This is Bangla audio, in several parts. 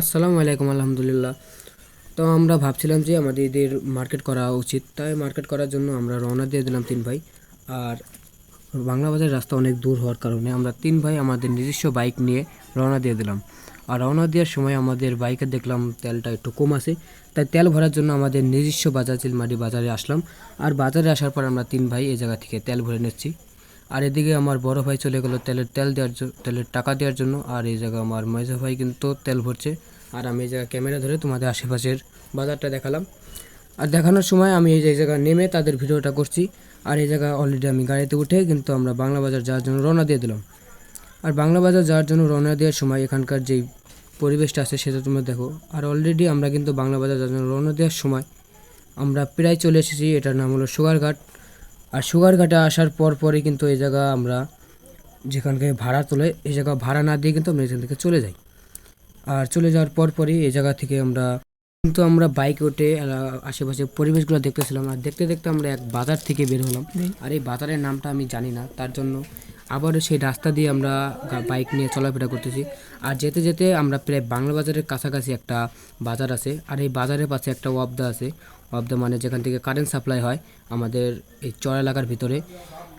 আসসালামু আলাইকুম, আলহামদুলিল্লাহ। তো আমরা ভাবছিলাম যে আমাদের এদের মার্কেট করা উচিত। তাই মার্কেট করার জন্য আমরা রওনা দিয়ে দিলাম তিন ভাই। আর বাংলা বাজার রাস্তা অনেক দূর হওয়ার কারণে আমরা তিন ভাই আমাদের নিজস্ব বাইক নিয়ে রওনা দিয়ে দিলাম। আর রওনা দেওয়ার সময় আমাদের বাইকে দেখলাম তেলটা একটু কম আছে। তাই তেল ভরার জন্য আমাদের নিজস্ব বাজার, চিলমারি বাজারে আসলাম। আর বাজারে আসার পর আমরা তিন ভাই এই জায়গা থেকে তেল ভরে নিচ্ছি। আর এদিকে আমার বড় ভাই চলে গেল তেলের তেল দেওয়ার তেলের টাকা দেওয়ার জন্য। আর এই জায়গায় আমার মেজো ভাই কিন্তু তেল ভরছে। আর আমি এই জায়গায় ক্যামেরা ধরে তোমাদের আশেপাশের বাজারটা দেখালাম। আর দেখানোর সময় আমি এই যে জায়গা নেমে তাদের ভিডিওটা করছি। আর এই জায়গায় অলরেডি আমি গাড়িতে উঠে কিন্তু আমরা বাংলা বাজার যাওয়ার জন্য রওনা দিয়ে দিলাম। আর বাংলা বাজার যাওয়ার জন্য রওনা দেওয়ার সময় এখানকার যেই পরিবেশটা আছে সেটা তোমরা দেখো। আর অলরেডি আমরা কিন্তু বাংলা বাজার যাওয়ার জন্য রওনা দেওয়ার সময় আমরা প্রায় চলে এসেছি। এটার নাম হলো সুগারঘাট। আর সুগারঘাটে আসার পর পরে কিন্তু এই জায়গা আমরা যেখানকে ভাড়া তোলে এই জায়গা ভাড়া না দিয়ে কিন্তু আমরা এখান থেকে চলে যাই। আর চলে যাওয়ার পর পরই এই জায়গা থেকে আমরা কিন্তু আমরা বাইকে ওঠে আশেপাশে পরিবেশগুলো দেখতেছিলাম। আর দেখতে দেখতে আমরা এক বাজার থেকে বের হলাম। আর এই বাজারের নামটা আমি জানি না। তার জন্য আবারও সেই রাস্তা দিয়ে আমরা বাইক নিয়ে চলাফেরা করতেছি। আর যেতে যেতে আমরা প্রায় বাংলা বাজারের কাছাকাছি একটা বাজার আছে। আর এই বাজারের পাশে একটা ওয়াবদা আছে। ওয়াবদা মানে যেখান থেকে কারেন্ট সাপ্লাই হয় আমাদের এই চর এলাকার ভিতরে।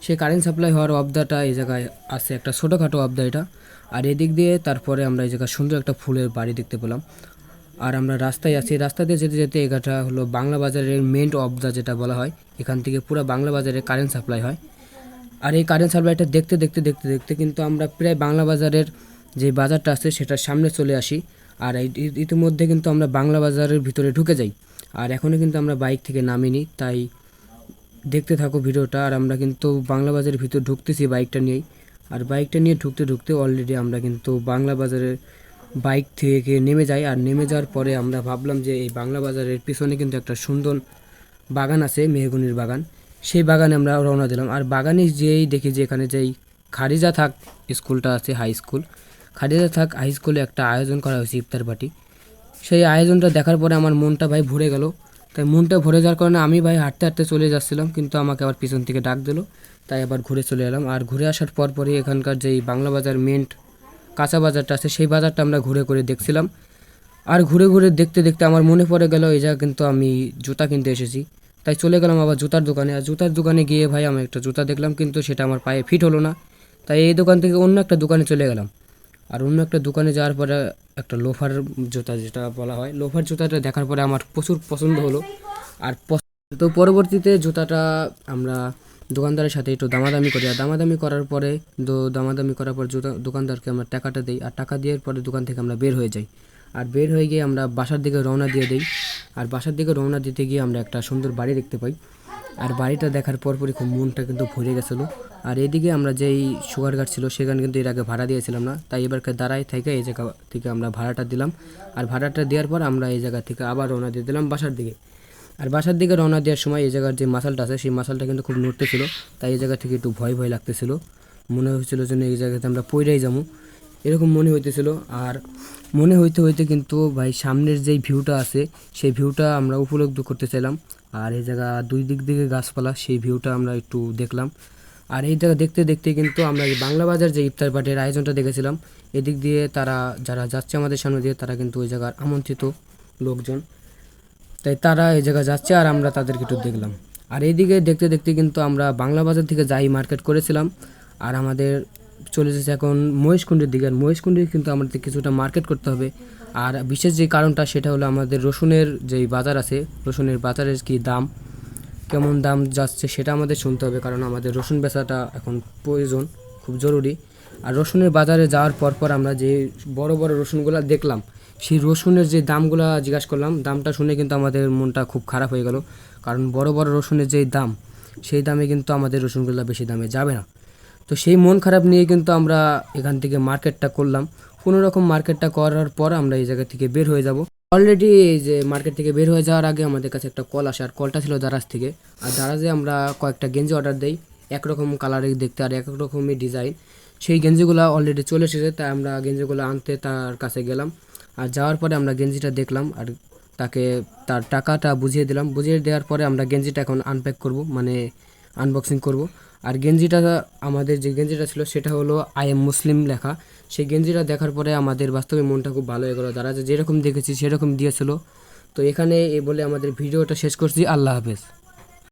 সেই কারেন্ট সাপ্লাই হওয়ার অবদাটা এই জায়গায় আছে একটা ছোটোখাটো অবদা এটা। আর এদিক দিয়ে তারপরে আমরা এই জায়গায় সুন্দর একটা ফুলের বাড়ি দেখতে পেলাম। আর আমরা রাস্তায় আছি। রাস্তা দিয়ে যেতে যেতে এগাটা হলো বাংলা বাজারের মেন অবদা যেটা বলা হয়। এখান থেকে পুরো বাংলা বাজারে কারেন্ট সাপ্লাই হয়। আর এই কারেন্ট সাপ্লাইটা দেখতে দেখতে দেখতে দেখতে কিন্তু আমরা প্রায় বাংলা বাজারের যে বাজারটা আছে সেটার সামনে চলে আসি। আর ইতিমধ্যে কিন্তু আমরা বাংলা বাজারের ভিতরে ঢুকে যাই। আর এখনও কিন্তু আমরা বাইক থেকে নামিনি, তাই দেখতে থাকো ভিডিওটা। আর আমরা কিন্তু বাংলা বাজারের ভিতর ঢুকতেছি বাইকটা নিয়েই। আর বাইকটা নিয়ে ঢুকতে ঢুকতে অলরেডি আমরা কিন্তু বাংলা বাজারের বাইক থেকে নেমে যাই। আর নেমে যাওয়ার পরে আমরা ভাবলাম যে এই বাংলা বাজারের পিছনে কিন্তু একটা সুন্দর বাগান আছে, মেহগুনির বাগান। সেই বাগানে আমরা রওনা দিলাম। আর বাগানে যেই দেখি যে এখানে যেই খারিজা থাক স্কুলটা আছে হাই স্কুল খারিজা থাক হাই স্কুলে একটা আয়োজন করা হয়েছে ইফতার পার্টি। সেই আয়োজনটা দেখার পরে আমার মনটা ভাই ভরে গেল। তাই মনটা ভরে যাওয়ার কারণে আমি ভাই হাঁটতে হাঁটতে চলে যাচ্ছিলাম, কিন্তু আমাকে আবার পিছন থেকে ডাক দিলো। তাই আবার ঘুরে চলে এলাম। আর ঘুরে আসার পর পরই এখানকার যেই বাংলা বাজার মেন্ট কাঁচা বাজারটা আছে, সেই বাজারটা আমরা ঘুরে করে দেখছিলাম। আর ঘুরে ঘুরে দেখতে দেখতে আমার মনে পড়ে গেল, এই জায়গা কিন্তু আমি জুতা কিনতে এসেছি। তাই চলে গেলাম আবার জুতার দোকানে। আর জুতার দোকানে গিয়ে ভাই আমি একটা জুতা দেখলাম, কিন্তু সেটা আমার পায়ে ফিট হলো না। তাই এই দোকান থেকে অন্য একটা দোকানে চলে গেলাম। আর অন্য একটা দোকানে যাওয়ার পরে একটা লোফার জুতা যেটা বলা হয়, লোফার জুতাটা দেখার পরে আমার প্রচুর পছন্দ হলো। আর তো পরবর্তীতে জুতাটা আমরা দোকানদারের সাথে একটু দামাদামি করি। আর দামাদামি করার পরে দামাদামি করার পর জুতা দোকানদারকে আমরা টাকাটা দিই। আর টাকা দেওয়ার পরে দোকান থেকে আমরা বের হয়ে যাই। আর বের হয়ে গিয়ে আমরা বাসার দিকে রওনা দিয়ে দিই। আর বাসার দিকে রওনা দিতে গিয়ে আমরা একটা সুন্দর বাড়ি দেখতে পাই। আর বাড়িটা দেখার পরপরই খুব মনটা কিন্তু ভরে গেছিল। আর এদিকে আমরা যেই সুগার গাছ ছিল, সেখানে কিন্তু এর আগে ভাড়া দিয়েছিলাম না। তাই এবারকে দাঁড়ায় থেকে এই জায়গা থেকে আমরা ভাড়াটা দিলাম। আর ভাড়াটা দেওয়ার পর আমরা এই জায়গা থেকে আবার রওনা দিয়ে দিলাম বাসার দিকে। আর বাসার দিকে রওনা দেওয়ার সময় এই জায়গার যে মাসালটা আছে, সেই মাসালটা কিন্তু খুব নড়তে ছিল। তাই এই জায়গা থেকে একটু ভয় ভয় লাগতেছিল। মনে হয়েছিল যেন এই জায়গাতে আমরা পইরাই যাব। এরকম মনে হইতেছিল। আর মনে হইতে হইতে কিন্তু ভাই সামনের যেই ভিউটা আছে, সেই ভিউটা আমরা উপলব্ধ করতে চাইলাম। আর এই জায়গা দুই দিক দিকে গাছপালা, সেই ভিউটা আমরা একটু দেখলাম। আর এই জায়গা দেখতে দেখতে কিন্তু আমরা এই বাংলা বাজার যে ইফতার পার্টির আয়োজনটা দেখেছিলাম, এদিক দিয়ে তারা, যারা যাচ্ছে আমাদের সামনে দিয়ে, তারা কিন্তু ওই জায়গার আমন্ত্রিত লোকজন। তাই তারা এই জায়গায় যাচ্ছে আর আমরা তাদেরকে একটু দেখলাম। আর এইদিকে দেখতে দেখতে কিন্তু আমরা বাংলা বাজার থেকে যাই মার্কেট করেছিলাম। আর আমাদের চলে এসেছে এখন মহেশকুণ্ডের দিকে। আর মহেশকুণ্ডে কিন্তু আমাদের কিছুটা মার্কেট করতে হবে। আর বিশেষ যে কারণটা, সেটা হলো আমাদের রসুনের যেই বাজার আছে, রসুনের বাজারের কি দাম, কেমন দাম যাচ্ছে সেটা আমাদের শুনতে হবে। কারণ আমাদের রসুন বেচাটা এখন প্রয়োজন, খুব জরুরি। আর রসুনের বাজারে যাওয়ার পর পর আমরা যে বড় বড় রসুনগুলো দেখলাম, সেই রসুনের যে দামগুলো জিজ্ঞাসা করলাম, দামটা শুনে কিন্তু আমাদের মনটা খুব খারাপ হয়ে গেল। কারণ বড় বড় রসুনের যেই দাম, সেই দামে কিন্তু আমাদের রসুনগুলো বেশি দামে যাবে না। তো সেই মন খারাপ নিয়ে কিন্তু আমরা এখান থেকে মার্কেটটা করলাম। কোনো রকম মার্কেটটা করার পর আমরা এই জায়গা থেকে বের হয়ে যাব। অলরেডি এই যে মার্কেট থেকে বের হয়ে যাওয়ার আগে আমাদের কাছে একটা কল আসে, আর কলটা ছিল দারাজ থেকে। আর দারাজে আমরা কয়েকটা গেঞ্জি অর্ডার দেই, একরকম কালারের দেখতে আর এক রকমই ডিজাইন সেই গেঞ্জিগুলো অলরেডি চলে এসেছে, তাই আমরা গেঞ্জিগুলো আনতে তার কাছে গেলাম। আর যাওয়ার পরে আমরা গেঞ্জিটা দেখলাম, আর তাকে তার টাকাটা বুঝিয়ে দিলাম। বুঝিয়ে দেওয়ার পরে আমরা গেঞ্জিটা এখন আনপ্যাক করব মানে আনবক্সিং করব। আর গেঞ্জিটা আমাদের যে গেঞ্জিটা ছিল সেটা হলো আই এম মুসলিম লেখা। সেই গেঞ্জিটা দেখার পরে আমাদের বাস্তবে মনটা খুব ভালো হয়ে গেলো। তারা যেরকম দেখেছি সেরকম দিয়েছিল। তো এখানে এ বলে আমাদের ভিডিওটা শেষ করছি। আল্লাহ হাফেজ।